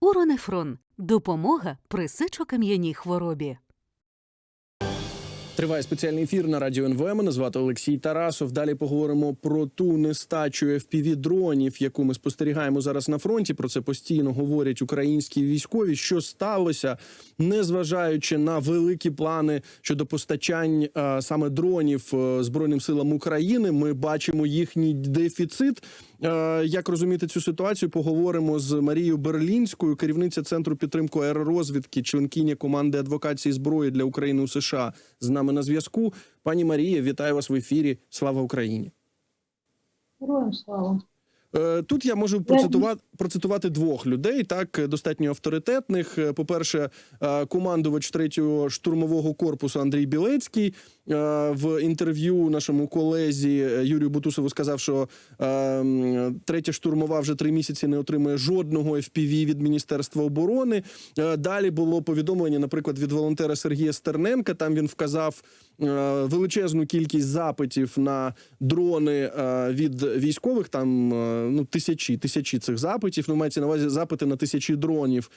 Уронефрон допомога при сечокам'яній хворобі. Триває спеціальний ефір на радіо НВ. Мене звати Олексій Тарасов. Далі поговоримо про ту нестачу fpv дронів, яку ми спостерігаємо зараз на фронті. Про це постійно говорять українські військові. Що сталося, незважаючи на великі плани щодо постачань е, саме дронів е, збройним силам України. Ми бачимо їхній дефіцит. Е, Як розуміти цю ситуацію? Поговоримо з Марією Берлінською, керівниця центру підтримки аеророзвідки, членкиня команди адвокації зброї для України у США. З нами на зв'язку. Пані Марія, вітаю вас в ефірі. Слава Україні! Героям слава. Е, Тут я можу процитувати процитувати двох людей, так достатньо авторитетних. Е, По-перше, е, командувач третього штурмового корпусу Андрій Білецький в інтерв'ю нашому колезі е, Юрію Бутусову сказав, що е, третя штурмова вже три місяці не отримує жодного FPV від Міністерства оборони. Е, Далі було повідомлення, наприклад, від волонтера Сергія Стерненка. Там він вказав е, величезну кількість запитів на дрони е, від військових. Там е, ну тисячі тисячі цих запитів. Ну мається на увазі запити на тисячі дронів.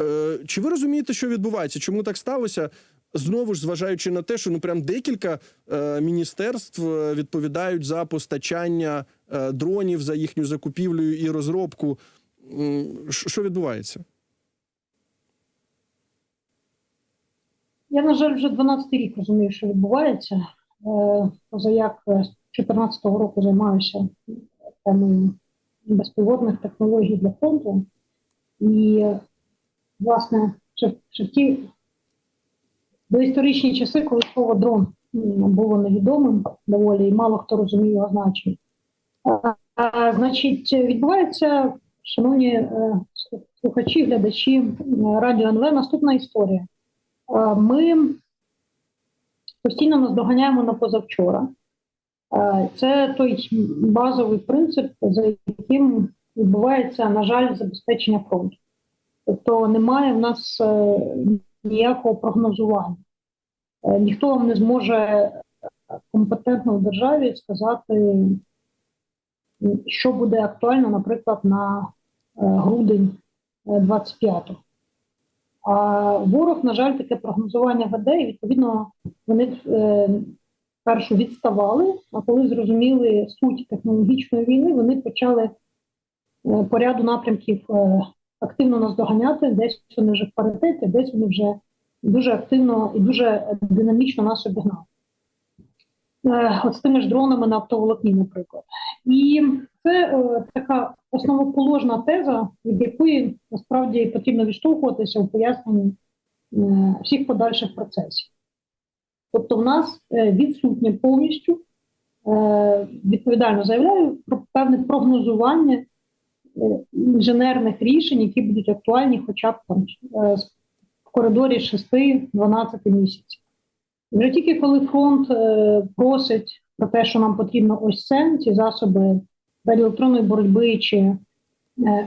Е, Чи ви розумієте, що відбувається? Чому так сталося? Знову ж зважаючи на те, що ну прям декілька е, міністерств е, відповідають за постачання е, дронів, за їхню закупівлю і розробку. Що відбувається? Я, на жаль, вже 12 рік розумію, що відбувається. Е, Поза як е, з 2014 року займаюся темою безпілотних технологій для фронту. І, е, власне, ще, ще в ті доісторичні часи, коли слово дрон було невідомим доволі, і мало хто розумів його значення. Е, Значить, відбувається, шановні е, слухачі, глядачі радіо НВ, наступна історія. Ми постійно наздоганяємо на позавчора. Це той базовий принцип, за яким відбувається, на жаль, забезпечення фронту. Тобто немає в нас е, ніякого прогнозування. Е, Ніхто вам не зможе компетентно в державі сказати, що буде актуально, наприклад, на е, грудень е, 25-го. А ворог, на жаль, таке прогнозування веде, і відповідно вони е, першу відставали, а коли зрозуміли суть технологічної війни, вони почали е, по ряду напрямків е, активно нас доганяти. Десь вони вже в десь вони вже дуже активно і дуже динамічно нас обігнали. Е, От з тими ж дронами на автоволокні, наприклад. І це е, така основоположна теза, від якої насправді потрібно відштовхуватися у поясненні е, всіх подальших процесів. Тобто, в нас е, відсутнє повністю, е, відповідально заявляю, про певне прогнозування е, інженерних рішень, які будуть актуальні хоча б там е, в коридорі 6-12 місяців. Вже тільки коли фронт е, просить про те, що нам потрібно ось це, ці засоби радіоелектронної боротьби чи е,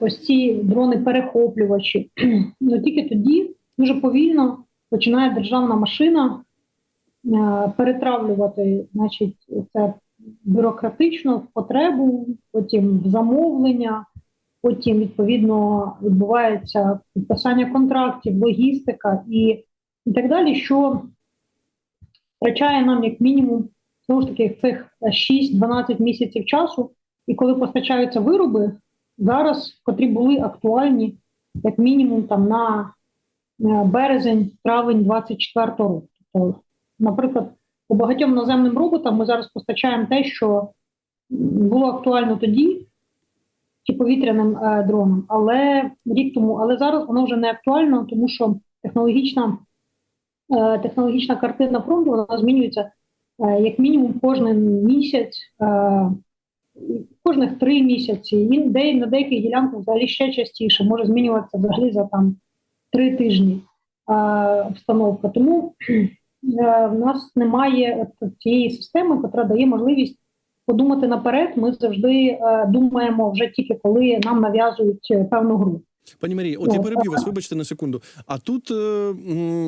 ось ці дрони-перехоплювачі, ну тільки тоді дуже повільно починає державна машина е, перетравлювати, значить, це бюрократично в потребу, потім в замовлення, потім відповідно відбувається підписання контрактів, логістика і, і так далі, що втрачає нам як мінімум знову ж таки цих 6-12 місяців часу. І коли постачаються вироби, зараз, котрі були актуальні як мінімум там на березень, травень 24 року. Тобто, наприклад, по багатьом наземним роботам ми зараз постачаємо те, що було актуально тоді, чи повітряним е, дронам, але рік тому, але зараз воно вже не актуально, тому що технологічна, е, технологічна картина фронту вона змінюється е, як мінімум кожен місяць, кожних три місяці. І де на деяких ділянках взагалі ще частіше може змінюватися взагалі за там три тижні обстановка. Тому в нас немає цієї системи, яка дає можливість подумати наперед. Ми завжди е, думаємо вже тільки коли нам нав'язують е, певну гру. Пані Марії, от я переб'ю вас, вибачте на секунду. А тут е,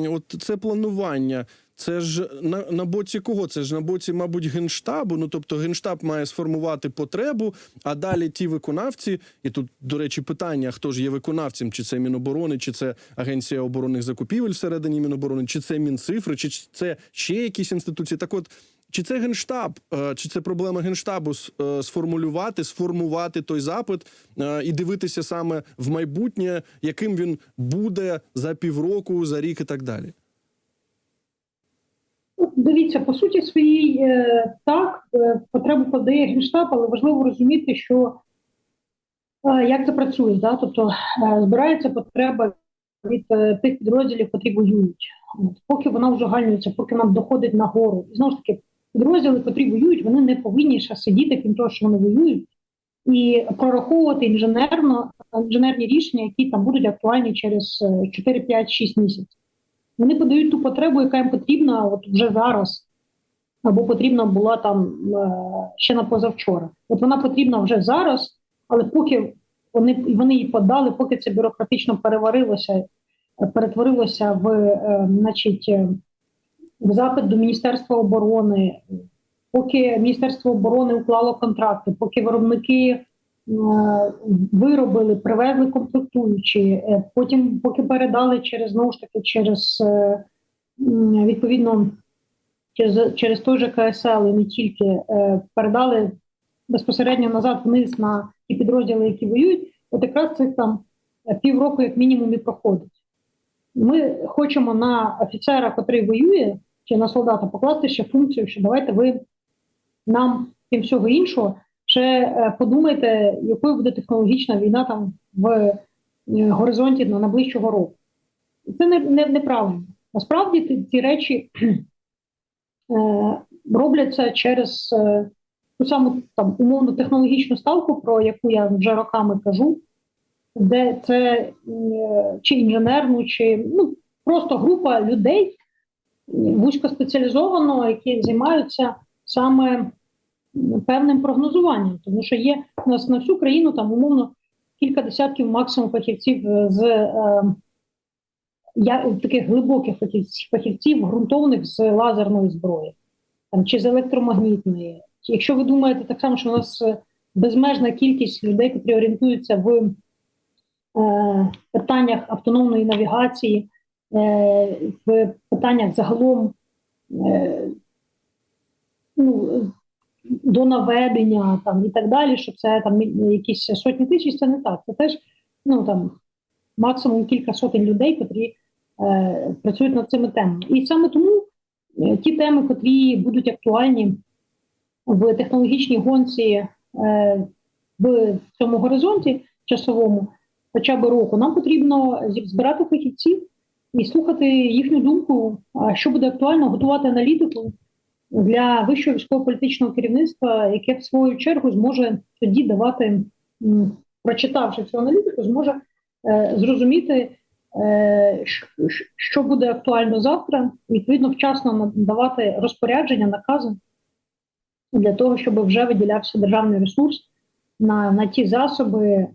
от це планування. Це ж на, на боці кого? Це ж на боці, мабуть, генштабу. Ну тобто, генштаб має сформувати потребу, а далі ті виконавці, і тут, до речі, питання: хто ж є виконавцем, чи це Міноборони, чи це Агенція оборонних закупівель всередині Міноборони, чи це Мінцифри, чи це ще якісь інституції. Так, от чи це генштаб, е, чи це проблема генштабу е, сформулювати, сформувати той запит е, і дивитися саме в майбутнє, яким він буде за півроку, за рік і так далі? Дивіться, по суті своїй так, потребу подає Генштаб, але важливо розуміти, що як це працює. Да? Тобто збирається потреба від тих підрозділів, які воюють. Поки вона узагальнюється, поки нам доходить нагору. І знову ж таки, підрозділи, які воюють, вони не повинні ще сидіти, крім того, що вони воюють, і прораховувати інженерно інженерні рішення, які там будуть актуальні через е, 4, 5, 6 місяців. Вони подають ту потребу, яка їм потрібна от вже зараз, або потрібна була там е, ще на позавчора. От вона потрібна вже зараз, але поки вони, вони її подали, поки це бюрократично переварилося, перетворилося в, е, значить, е, запит до Міністерства оборони, поки Міністерство оборони уклало контракти, поки виробники е, виробили, привезли комплектуючі, е, потім поки передали через знову ж таки через е, відповідно через, через той же КСЛ і не тільки передали безпосередньо назад вниз на ті підрозділи, які воюють, от якраз цих там півроку, як мінімум, і проходить. Ми хочемо на офіцера, котрий воює, чи на солдата покласти ще функцію, що давайте ви нам, крім всього іншого, ще е, подумайте, якою буде технологічна війна там в е, горизонті на найближчого року. Це не, не, неправильно. Насправді ці речі е, робляться через ту саму там умовну технологічну ставку, про яку я вже роками кажу, де це е, чи інженерну, чи ну, просто група людей вузькоспеціалізовано, які займаються саме певним прогнозуванням, тому що є у нас на всю країну там умовно кілька десятків максимум фахівців з е, я, таких глибоких фахівців, фахівців ґрунтовних з лазерної зброї там, чи з електромагнітної. Якщо ви думаєте так само, що у нас е, безмежна кількість людей, які орієнтуються в питаннях автономної навігації, е, в питаннях загалом е, ну, до наведення там, і так далі, що це там якісь сотні тисяч, це не так. Це теж ну, там, максимум кілька сотень людей, котрі е, працюють над цими темами. І саме тому е, ті теми, котрі будуть актуальні в технологічній гонці е, в цьому горизонті часовому, хоча б року, нам потрібно збирати фахівців і слухати їхню думку, що буде актуально, готувати аналітику для вищого військово-політичного керівництва, яке в свою чергу зможе тоді давати, прочитавши цю аналітику, зможе е, зрозуміти, е, що буде актуально завтра, відповідно вчасно надавати розпорядження, накази для того, щоб вже виділявся державний ресурс на, на ті засоби,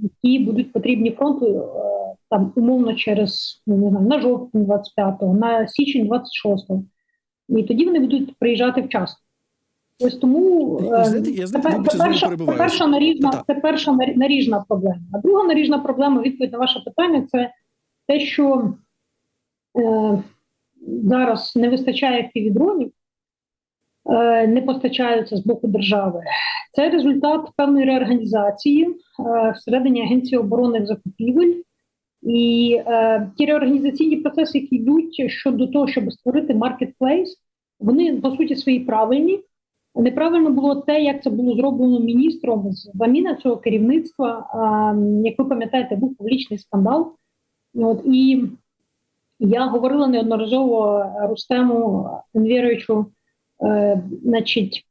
які будуть потрібні фронту е, там умовно через ну, не знаю, на жовтень 25-го, на січень 26-го. І тоді вони будуть приїжджати вчасно. Ось тому Я, знаєте, я, це, перша, це перша наріжна, це перша наріжна проблема. А друга наріжна проблема, відповідь на ваше питання, це те, що е, зараз не вистачає фівідронів, е, не постачаються з боку держави. Це результат певної реорганізації е, всередині Агенції оборонних закупівель. І е, ті реорганізаційні процеси, які йдуть щодо того, щоб створити маркетплейс, вони по суті свої правильні. Неправильно було те, як це було зроблено міністром з заміна цього керівництва. А, як ви пам'ятаєте, був публічний скандал. От і я говорила неодноразово Рустему Енвєровичу, е, значить,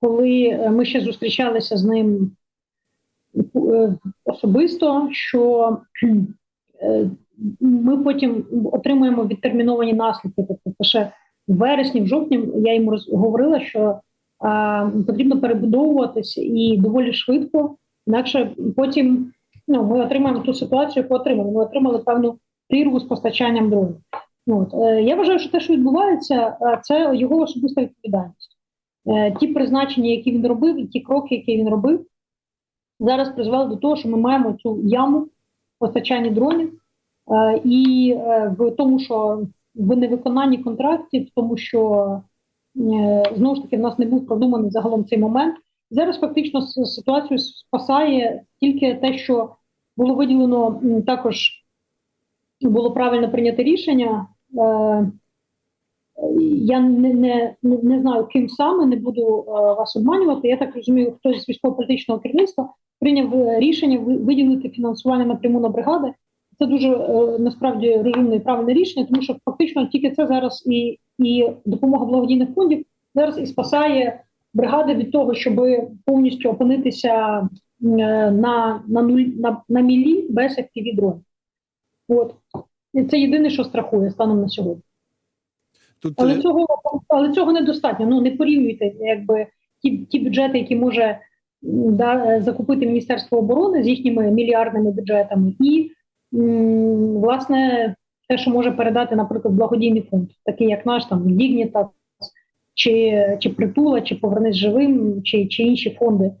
коли ми ще зустрічалися з ним е, особисто, що е, ми потім отримуємо відтерміновані наслідки. Тобто, ще в вересні, в жовтні я йому говорила, що а, потрібно перебудовуватися і доволі швидко, інакше потім ну, ми отримаємо ту ситуацію, яку отримали. Ми отримали певну прірву з постачанням дронів. От. Е, Я вважаю, що те, що відбувається, е, це його особиста відповідальність. Е, Ті призначення, які він робив, і ті кроки, які він робив, зараз призвели до того, що ми маємо цю яму в постачанні дронів, і в тому, що в невиконанні контрактів, тому, що знову ж таки в нас не був продуманий загалом цей момент. Зараз фактично ситуацію спасає тільки те, що було виділено також було правильно прийнято рішення. Е, Я не, не, не, знаю, ким саме, не буду е, вас обманювати. Я так розумію, хтось з військово-політичного керівництва прийняв е, рішення виділити фінансування напряму на бригади. Це дуже насправді розумне і правильне рішення, тому що фактично тільки це зараз і, і допомога благодійних фондів зараз і спасає бригади від того, щоб повністю опинитися на, на, нуль, на, на мілі без fpv дронів. От. І це єдине, що страхує станом на сьогодні. Тут Але е, цього, але цього недостатньо. Ну не порівнюйте, якби ті, ті бюджети, які може да, е, закупити Міністерство оборони з їхніми мільярдними бюджетами, і м, власне те, що може передати, наприклад, благодійний фонд, такий як наш там Дігніта, чи, чи притула, чи повернись живим, чи, чи інші фонди.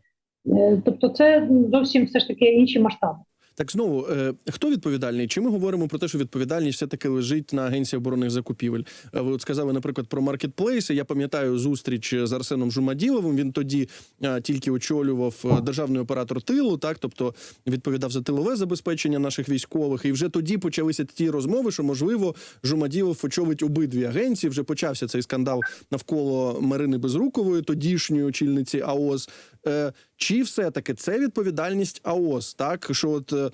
Е, Тобто, це зовсім все ж таки інші масштаби. Так знову, е, хто відповідальний? Чи ми говоримо про те, що відповідальність все таки лежить на агенції оборонних закупівель? Ви от сказали, наприклад, про маркетплейси. Я пам'ятаю зустріч з Арсеном Жумаділовим. Він тоді е, тільки очолював е, державний оператор тилу, так тобто відповідав за тилове забезпечення наших військових. І вже тоді почалися ті розмови, що можливо Жумаділов очолить обидві агенції. Вже почався цей скандал навколо Марини Безрукової, тодішньої очільниці АОС. Е, Чи все таки це відповідальність АОС, так що от е,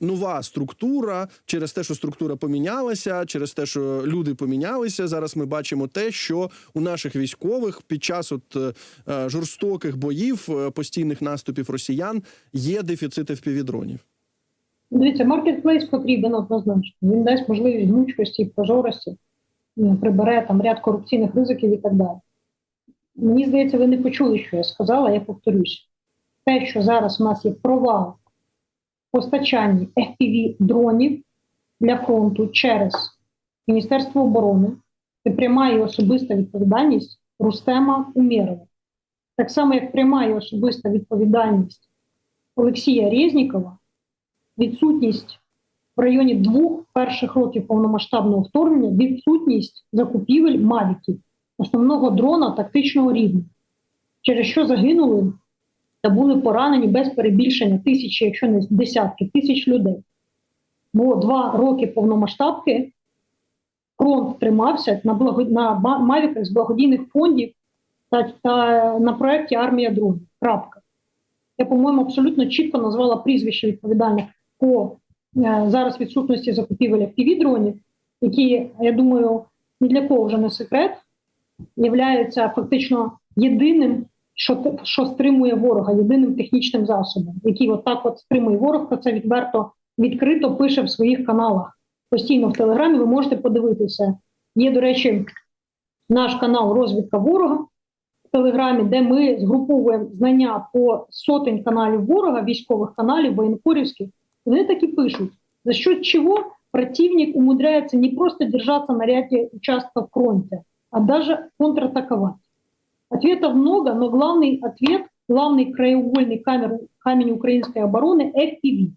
нова структура через те, що структура помінялася, через те, що люди помінялися. Зараз ми бачимо те, що у наших військових під час от е, жорстоких боїв, постійних наступів росіян є дефіцит впівдронів. Дивіться, маркетплейс потрібен однозначно. Він дасть можливість гнучкості, прозорості, прибере там ряд корупційних ризиків і так далі. Мені здається, ви не почули, що я сказала, я повторюсь. Те, що зараз у нас є провал в постачанні fpv дронів для фронту через Міністерство оборони, це пряма і особиста відповідальність Рустема Умєрова. Так само, як пряма і особиста відповідальність Олексія Резнікова відсутність в районі двох перших років повномасштабного вторгнення, відсутність закупівель мавіків, основного дрона тактичного рівня, через що загинули та були поранені без перебільшення тисячі, якщо не десятки тисяч людей. Бо два роки повномасштабки фронт тримався на, благо... на мавіках з благодійних фондів та, та на проєкті Армія дронів. Крапка. Я, по-моєму, абсолютно чітко назвала прізвище відповідальних по е, зараз відсутності закупівель fpv дронів, які, я думаю, ні для кого вже не секрет, являються фактично єдиним, що, що стримує ворога, єдиним технічним засобом, який отак от стримує ворог, про це відверто відкрито пише в своїх каналах. Постійно в Телеграмі ви можете подивитися. Є, до речі, наш канал Розвідка ворога в Телеграмі, де ми згруповуємо знання по сотень каналів ворога, військових каналів, воєнкорівських. Вони так і пишуть, за счет чего противник умудряется не просто держаться на ряде участков фронта, а даже контратаковать. Ответов много, но главный ответ, главный краеугольный камер, камень української оборони – FPV.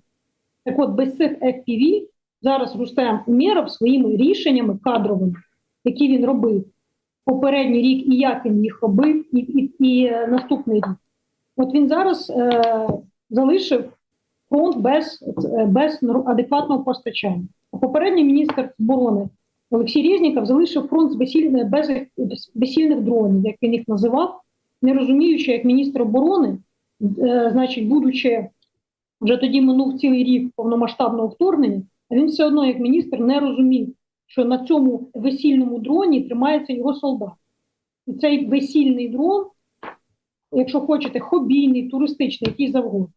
Так от, без цих FPV зараз Рустем Умєров своїми рішеннями кадровими, які він робив попередній рік і як він їх робив, і, і, і е, наступний рік. От він зараз е, залишив фронт без, е, без нор- адекватного постачання. А попередній міністр оборони Олексій Резніков залишив фронт з безсільних, без, без безсільних дронів, як він їх називав, не розуміючи, як міністр оборони, е, значить, будучи вже тоді минув цілий рік повномасштабного вторгнення, а він все одно, як міністр, не розумів, що на цьому весільному дроні тримається його солдат. І цей весільний дрон, якщо хочете, хобійний, туристичний, який завгодно,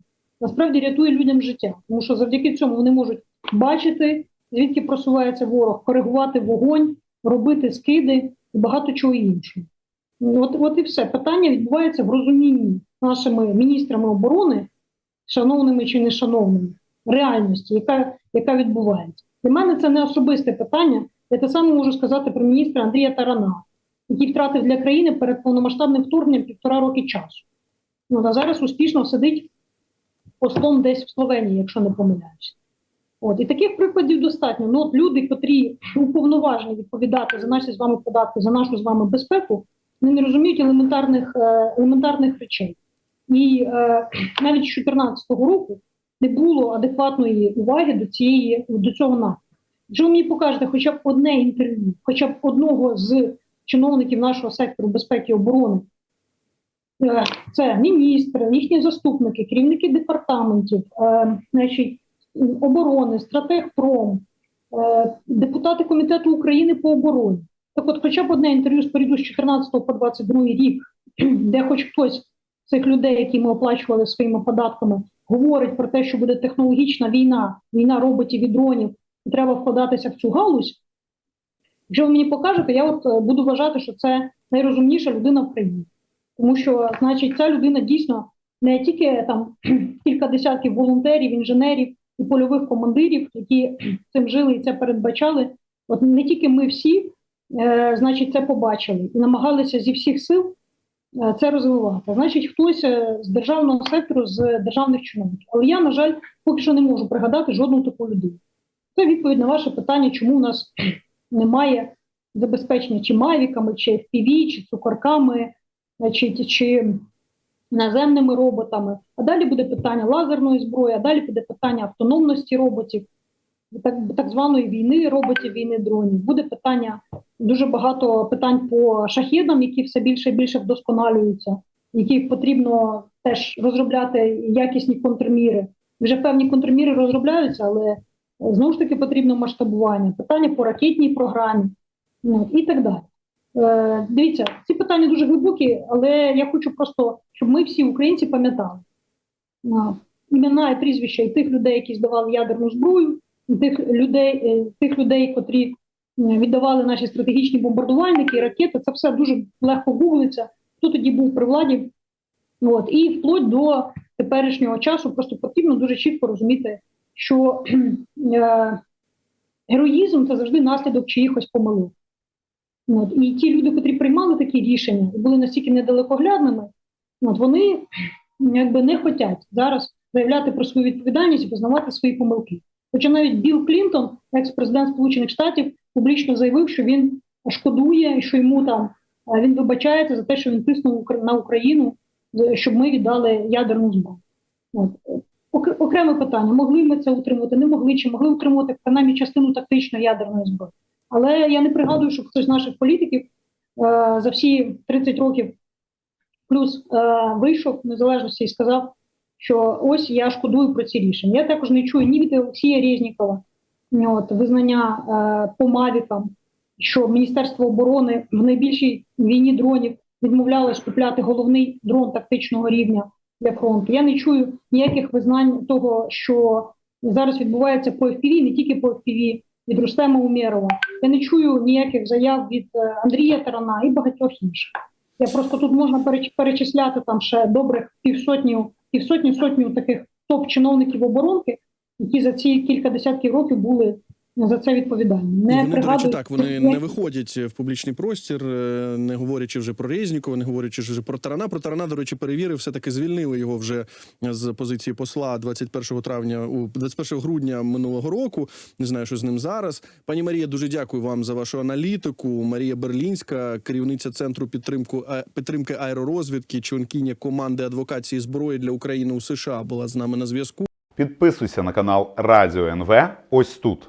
насправді рятує людям життя, тому що завдяки цьому вони можуть бачити, звідки просувається ворог, коригувати вогонь, робити скиди і багато чого іншого. От, от і все. Питання відбувається в розумінні нашими міністрами оборони, шановними чи нешановними, реальності, яка, яка відбувається. Для мене це не особисте питання. Я те саме можу сказати про міністра Андрія Тарана, який втратив для країни перед повномасштабним вторгненням півтора роки часу. Ну, а зараз успішно сидить постом десь в Словенії, якщо не помиляюся. От і таких прикладів достатньо. Ну, от люди, котрі уповноважені відповідати за наші з вами податки, за нашу з вами безпеку, вони не розуміють елементарних, е, елементарних речей. І е, навіть з 2014 року не було адекватної уваги до цієї до цього напрямку. Якщо ви мені покажете хоча б одне інтерв'ю, хоча б одного з чиновників нашого сектору безпеки і оборони, е, це міністри, їхні заступники, керівники департаментів, е, значить, оборони, стратегпром, е, депутати комітету України по обороні. Так, от, хоча б одне інтерв'ю з періоду з 14 по 22 рік, де хоч хтось з цих людей, які ми оплачували своїми податками, говорить про те, що буде технологічна війна, війна роботів і дронів, і треба вкладатися в цю галузь. Якщо ви мені покажете, я от е, буду вважати, що це найрозумніша людина в країні. Тому що, значить, ця людина дійсно не тільки там кілька десятків волонтерів, інженерів і польових командирів, які цим жили і це передбачали. От не тільки ми всі, е, значить, це побачили і намагалися зі всіх сил е, це розвивати. Значить, хтось е, з державного сектору, з державних чиновників. Але я, на жаль, поки що не можу пригадати жодну таку людину. Це відповідь на ваше питання, чому у нас немає забезпечення чи мавіками, чи FPV, чи цукорками, чи, чи наземними роботами. А далі буде питання лазерної зброї, а далі буде питання автономності роботів, так, так званої війни роботів, війни дронів. Буде питання дуже багато питань по шахедам, які все більше і більше вдосконалюються, які потрібно теж розробляти якісні контрміри. Вже певні контрміри розробляються, але е, знову ж таки потрібно масштабування, питання по ракетній програмі ну, і так далі. Е, дивіться, ці питання дуже глибокі, але я хочу просто, щоб ми всі українці пам'ятали імена і прізвища і тих людей, які здавали ядерну зброю, і тих людей, е, тих людей, котрі е, віддавали наші стратегічні бомбардувальники і ракети. Це все дуже легко гуглиться. Хто тоді був при владі? От і вплоть до теперішнього часу просто потрібно дуже чітко розуміти, що е, героїзм це завжди наслідок чиїхось помилок. От, і ті люди, котрі приймали такі рішення і були настільки недалекоглядними, от, вони якби не хочуть зараз заявляти про свою відповідальність і визнавати свої помилки. Хоча навіть Білл Клінтон, екс-президент Сполучених Штатів, публічно заявив, що він шкодує що йому там він вибачається за те, що він тиснув на Україну, щоб ми віддали ядерну зброю. От. Ок- Окреме питання: могли ми це утримувати, не могли, чи могли утримувати принаймні частину тактичної ядерної зброї. Але я не пригадую, щоб хтось з наших політиків е, за всі 30 років плюс е, вийшов в незалежності і сказав, що ось я шкодую про ці рішення. Я також не чую ні від Олексія Резнікова, ні от, визнання е, по мавікам, що Міністерство оборони в найбільшій війні дронів відмовлялось купляти головний дрон тактичного рівня для фронту. Я не чую ніяких визнань того, що зараз відбувається по FPV, не тільки по FPV, від Рустема Умєрова. Я не чую ніяких заяв від е, Андрія Тарана і багатьох інших. Я просто тут можна перечисляти там ще добрих півсотні, півсотні сотню таких топ-чиновників оборонки, які за ці кілька десятків років були за це відповідальні. Не вони, до речі, так, вони не виходять в публічний простір, е, не говорячи вже про Резнікова, не говорячи вже про Тарана. Про Тарана, до речі, перевірив, все-таки звільнили його вже з позиції посла 21 травня, у 21 грудня минулого року. Не знаю, що з ним зараз. Пані Марія, дуже дякую вам за вашу аналітику. Марія Берлінська, керівниця центру підтримку підтримки аеророзвідки, членкиня команди адвокації зброї для України у США, була з нами на зв'язку. Підписуйся на канал Радіо НВ ось тут.